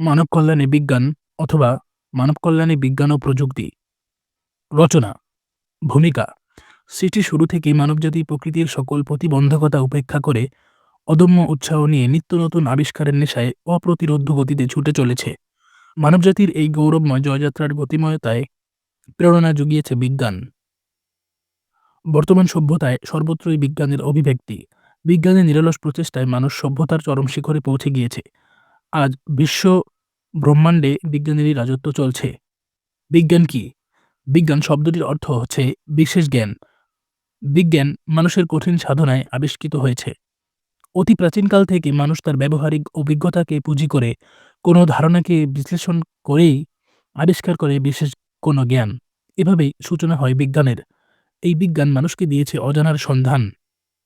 মানব কল্যাণে বিজ্ঞান অথবা মানব কল্যাণে বিজ্ঞান ও প্রযুক্তি। রচনা, ভূমিকা সৃষ্টির শুরু থেকেই মানবজাতি প্রকৃতির সকল প্রতিবন্ধকতা উপেক্ষা করে অদম্য উৎসাহ নিয়ে নিত্য নতুন আবিষ্কারের নেশায় অপ্রতিরোধ্য গতিতে ছুটে চলেছে। মানবজাতির এই গৌরবময় জয়যাত্রার গতিময়তায় প্রেরণা জুগিয়েছে বিজ্ঞান। বর্তমান সভ্যতায় সর্বত্রই বিজ্ঞানের অভিব্যক্তি, বিজ্ঞানের নিরলস প্রচেষ্টায় মানুষ সভ্যতার চরম শিখরে পৌঁছে গিয়েছে। আজ বিশ্ব ব্রহ্মাণ্ডে বিজ্ঞানেরই রাজত্ব চলছে। বিজ্ঞান কি? বিজ্ঞান শব্দটির অর্থ হচ্ছে বিশেষ জ্ঞান। বিজ্ঞান মানুষের কঠিন সাধনায় আবিষ্কৃত হয়েছে। অতি প্রাচীনকাল থেকে মানুষ তার ব্যবহারিক অভিজ্ঞতাকে পুঁজি করে কোনো ধারণাকে বিশ্লেষণ করেই আবিষ্কার করে বিশেষ কোনো জ্ঞান। এভাবেই সূচনা হয় বিজ্ঞানের। এই বিজ্ঞান মানুষকে দিয়েছে অজানার সন্ধান।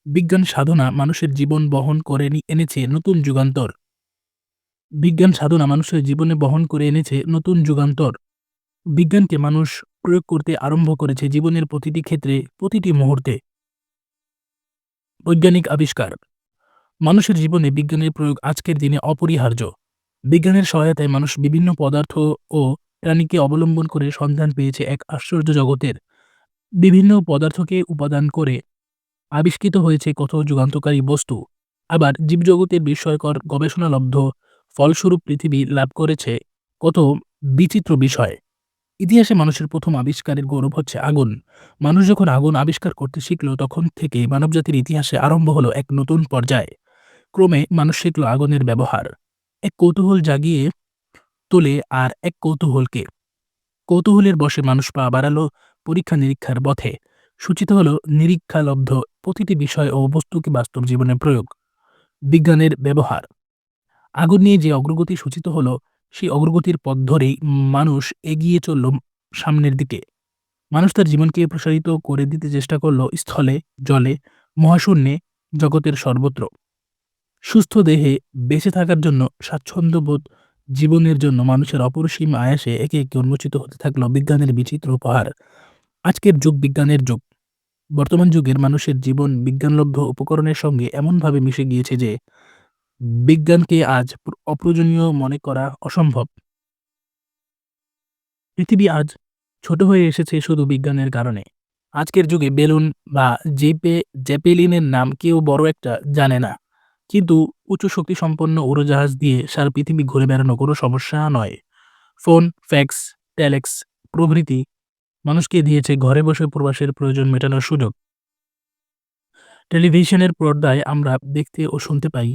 বিজ্ঞান সাধনা মানুষের জীবন বহন করে এনেছে নতুন যুগান্তর। বিজ্ঞান সাধনা মানুষের জীবনে বহন করে এনেছে নতুন যুগান্তর। বিজ্ঞানকে মানুষ প্রয়োগ করতে আরম্ভ করেছে জীবনের প্রতিটি ক্ষেত্রে, প্রতিটি মুহূর্তে। বৈজ্ঞানিক আবিষ্কার। মানুষের জীবনে বিজ্ঞানের প্রয়োগ আজকের দিনে অপরিহার্য। বিজ্ঞানের সহায়তায় মানুষ বিভিন্ন পদার্থ ও প্রাণীকে অবলম্বন করে সন্ধান পেয়েছে এক আশ্চর্য জগতের। বিভিন্ন পদার্থকে উপাদান করে আবিষ্কৃত হয়েছে কত যুগান্তকারী বস্তু। আবার জীবজগতের বিস্ময়কর গবেষণালব্ধ ফলস্বরূপ পৃথিবী লাভ করেছে কত বিচিত্র বিষয়। ইতিহাসে মানুষের প্রথম আবিষ্কারের গৌরব হচ্ছে আগুন। মানুষ যখন আগুন আবিষ্কার করতে শিখল, তখন থেকে মানবজাতির ইতিহাসে আরম্ভ হলো এক নতুন পর্যায়। ক্রমে মানুষ শিখল আগুনের ব্যবহার। এক কৌতূহল জাগিয়ে তোলে আর এক কৌতূহলকে। কৌতূহলের বসে মানুষ পা বাড়ালো পরীক্ষা নিরীক্ষার পথে। সূচিত হলো নিরীক্ষালব্ধ প্রতিটি বিষয় ও বস্তুকে বাস্তব জীবনে প্রয়োগ। বিজ্ঞানের ব্যবহার। আগুন নিয়ে যে অগ্রগতি সূচিত হলো, সেই অগ্রগতির পথ ধরেই মানুষ এগিয়ে চলল সামনের দিকে। মানুষ তার জীবনকে প্রসারিত করে দিতে চেষ্টা করল স্থলে, জলে, মহাশূন্যে, জগতের সর্বত্র। সুস্থ দেহে বেঁচে থাকার জন্য স্বাচ্ছন্দ্যবোধ, জীবনের জন্য মানুষের অপরিসীম আয়াসে একে একে উন্মোচিত হতে থাকল বিজ্ঞানের বিচিত্র উপহার। আজকের যুগ বিজ্ঞানের যুগ। বর্তমান যুগের মানুষের জীবন বিজ্ঞানলব্ধ উপকরণের সঙ্গে এমনভাবে মিশে গিয়েছে যে বিজ্ঞানকে আজ প্র- অপ্রয়োজনীয় মনে করা অসম্ভব। পৃথিবী আজ ছোট হয়ে এসেছে শুধু বিজ্ঞানের কারণে। আজকের যুগে বেলুন বা জেপে জেপেলিনের নাম কেউ বড় একটা জানে না। কিন্তু উচ্চ শক্তি সম্পন্ন উড়োজাহাজ দিয়ে সারা পৃথিবী ঘুরে বেড়ানো কোনো সমস্যা নয়। ফোন, ফ্যাক্স, টেলেক্স প্রভৃতি মানুষকে দিয়েছে ঘরে বসে প্রবাসের প্রয়োজন মেটানোর সুযোগ। টেলিভিশনের পর্দায় আমরা দেখতে ও শুনতে পাই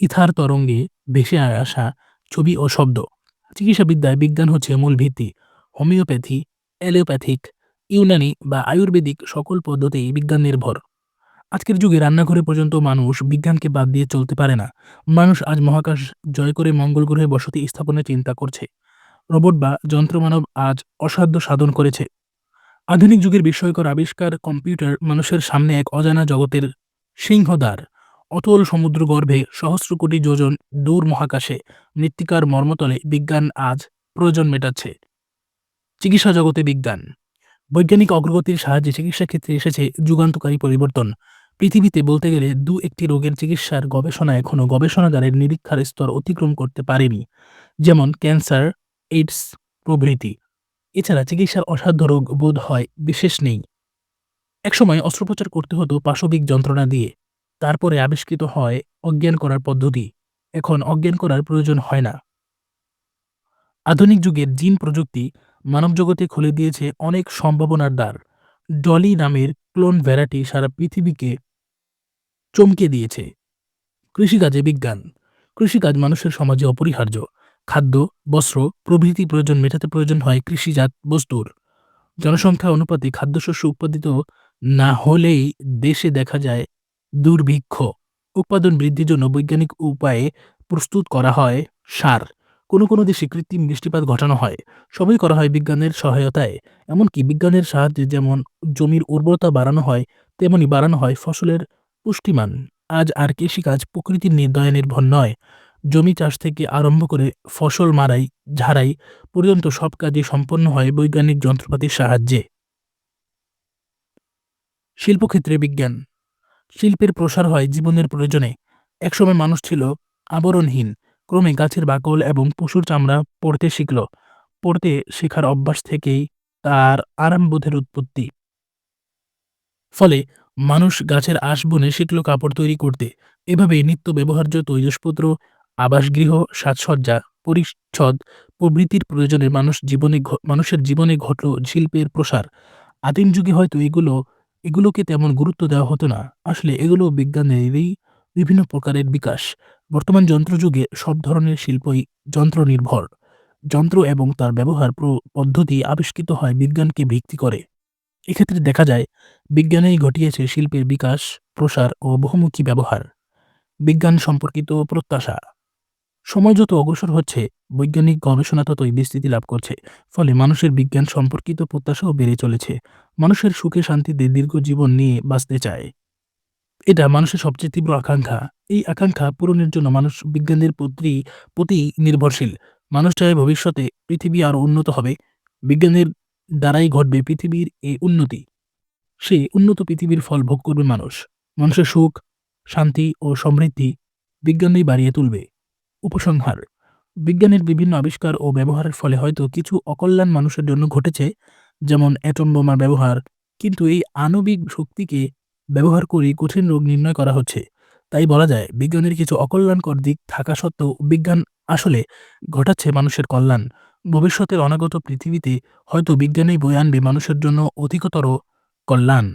ইথার তরঙ্গে ভেসে আসা ছবি ও শব্দ। চিকিৎসাবিদ্যায় বিজ্ঞান হচ্ছে মূল ভিত্তি। হোমিওপ্যাথি, অ্যালোপ্যাথিক, ইউনানি বা আয়ুর্বেদিক সকল পদ্ধতিই বিজ্ঞান নির্ভর। আজকের যুগে রান্নাঘরে পর্যন্ত মানুষ বিজ্ঞানকে বাদ দিয়ে চলতে পারে না। মানুষ আজ মহাকাশ জয় করে মঙ্গল গ্রহে বসতি স্থাপনের চিন্তা করছে। রোবট বা যন্ত্রমানব আজ অসাধ্য সাধন করেছে। আধুনিক যুগের বিস্ময়কর আবিষ্কার কম্পিউটার মানুষের সামনে এক অজানা জগতের সিংহদ্বার। অতল সমুদ্র গর্ভে সহস্র কোটি যোজন দূর মহাকাশে মৃত্তিকার মর্মতলে বিজ্ঞান আজ প্রয়োজন মেটাচ্ছে। চিকিৎসা জগতে বিজ্ঞান। বৈজ্ঞানিক অগ্রগতির সাহায্যে চিকিৎসা ক্ষেত্রে এসেছে যুগান্তকারী পরিবর্তন। পৃথিবীতে বলতে গেলে দু একটি রোগের চিকিৎসার গবেষণা এখনও গবেষণাগারের নিরীক্ষার স্তর অতিক্রম করতে পারেনি, যেমন ক্যান্সার, এইডস প্রভৃতি। এছাড়া চিকিৎসার অসাধ্য রোগ বোধ হয় বিশেষ নেই। একসময় অস্ত্রোপচার করতে হতো পাশবিক যন্ত্রণা দিয়ে। তারপরে আবিষ্কৃত হয় অজ্ঞান করার পদ্ধতি। এখন অজ্ঞান করার প্রয়োজন হয় না। আধুনিক যুগের জিন প্রযুক্তি মানবজগতে খুলে দিয়েছে অনেক সম্ভাবনার দ্বার। ডলি নামের ক্লোন ভ্যারাইটি সারা পৃথিবীকে চমকে দিয়েছে। কৃষিকাজে বিজ্ঞান। কৃষিকাজ মানুষের সমাজে অপরিহার্য। খাদ্য, বস্ত্র, প্রভৃতি প্রয়োজন, মেটাতে প্রয়োজন হয় কৃষিজাত বস্তুর। জনসংখ্যা অনুপাতে খাদ্যশস্য উৎপাদিত না হলেই দেশে দেখা যায় দুর্ভিক্ষ। উৎপাদন বৃদ্ধির জন্য বৈজ্ঞানিক উপায়ে প্রস্তুত করা হয় সার। কোনো কোনো দেশে কৃত্রিম বৃষ্টিপাত ঘটানো হয়। সবই করা হয় বিজ্ঞানের সহায়তায়। এমনকি বিজ্ঞানের সাহায্যে যেমন জমির উর্বরতা বাড়ানো হয়, তেমনি বাড়ানো হয় ফসলের পুষ্টিমান। আজ আর কৃষিকাজ প্রকৃতির নির্দয়ে নির্ভর নয়। জমি চাষ থেকে আরম্ভ করে ফসল মারাই, ঝাড়াই পর্যন্ত সব কাজই সম্পন্ন হয় বৈজ্ঞানিক যন্ত্রপাতির সাহায্যে। শিল্পক্ষেত্রে বিজ্ঞান শিল্পের প্রসার হয় জীবনের প্রয়োজনে। একসময় মানুষ ছিল আবরণহীন, ক্রমে গাছের বাকল এবং পশুর চামড়া পড়তে শিখল। পড়তে শেখার অভ্যাস থেকেই তার আরামবোধের উৎপত্তি। ফলে মানুষ গাছের আঁশ বনে শিখল কাপড় তৈরি করতে। এভাবে নিত্য ব্যবহার্য তৈজসপত্র, আবাসগৃহ, সাজসজ্জা, পরিচ্ছদ প্রভৃতির প্রয়োজনে মানুষ জীবনে মানুষের জীবনে ঘটল শিল্পের প্রসার। আদিম যুগে হয়তো এগুলো এগুলোকে তেমন গুরুত্ব দেওয়া হতো না। আসলে এগুলো বিজ্ঞানেরই বিভিন্ন প্রকারের বিকাশ। বর্তমান যন্ত্রযুগে সব ধরনের শিল্পই যন্ত্র নির্ভর যন্ত্র এবং তার ব্যবহার পদ্ধতি আবিষ্কৃত হয় বিজ্ঞানকে ভিত্তি করে। এক্ষেত্রে দেখা যায়, বিজ্ঞানেই ঘটিয়েছে শিল্পের বিকাশ, প্রসার ও বহুমুখী ব্যবহার। বিজ্ঞান সম্পর্কিত প্রত্যাশা সময় যত অগ্রসর হচ্ছে, বৈজ্ঞানিক গবেষণা ততই বিস্তৃতি লাভ করছে। ফলে মানুষের বিজ্ঞান সম্পর্কিত প্রত্যাশাও বেড়ে চলেছে। মানুষের সুখে শান্তিতে দীর্ঘ জীবন নিয়ে বাঁচতে চায়। এটা মানুষের সবচেয়ে তীব্র আকাঙ্ক্ষা। এই আকাঙ্ক্ষা পূরণের জন্য মানুষ বিজ্ঞানের প্রতি প্রতি নির্ভরশীল। মানুষ চায় ভবিষ্যতে পৃথিবী আরও উন্নত হবে। বিজ্ঞানের দ্বারাই ঘটবে পৃথিবীর এই উন্নতি। সে উন্নত পৃথিবীর ফল ভোগ করবে মানুষ। মানুষের সুখ, শান্তি ও সমৃদ্ধি বিজ্ঞানই বাড়িয়ে তুলবে। উপসংহার। বিজ্ঞানের বিভিন্ন আবিষ্কার ও ব্যবহারের ফলে হয়তো কিছু অকল্যাণ মানুষের জন্য ঘটেছে, যেমন অ্যাটম বোমার ব্যবহার, কিন্তু এই আণবিক শক্তিকে ব্যবহার করে কঠিন রোগ নির্ণয় করা হচ্ছে। তাই বলা যায়, বিজ্ঞানের কিছু অকল্যাণকর দিক থাকা সত্ত্বেও বিজ্ঞান আসলে ঘটাচ্ছে মানুষের কল্যাণ। ভবিষ্যতের অনাগত পৃথিবীতে হয়তো বিজ্ঞানই বয়ে আনবে মানুষের জন্য অধিকতর কল্যাণ।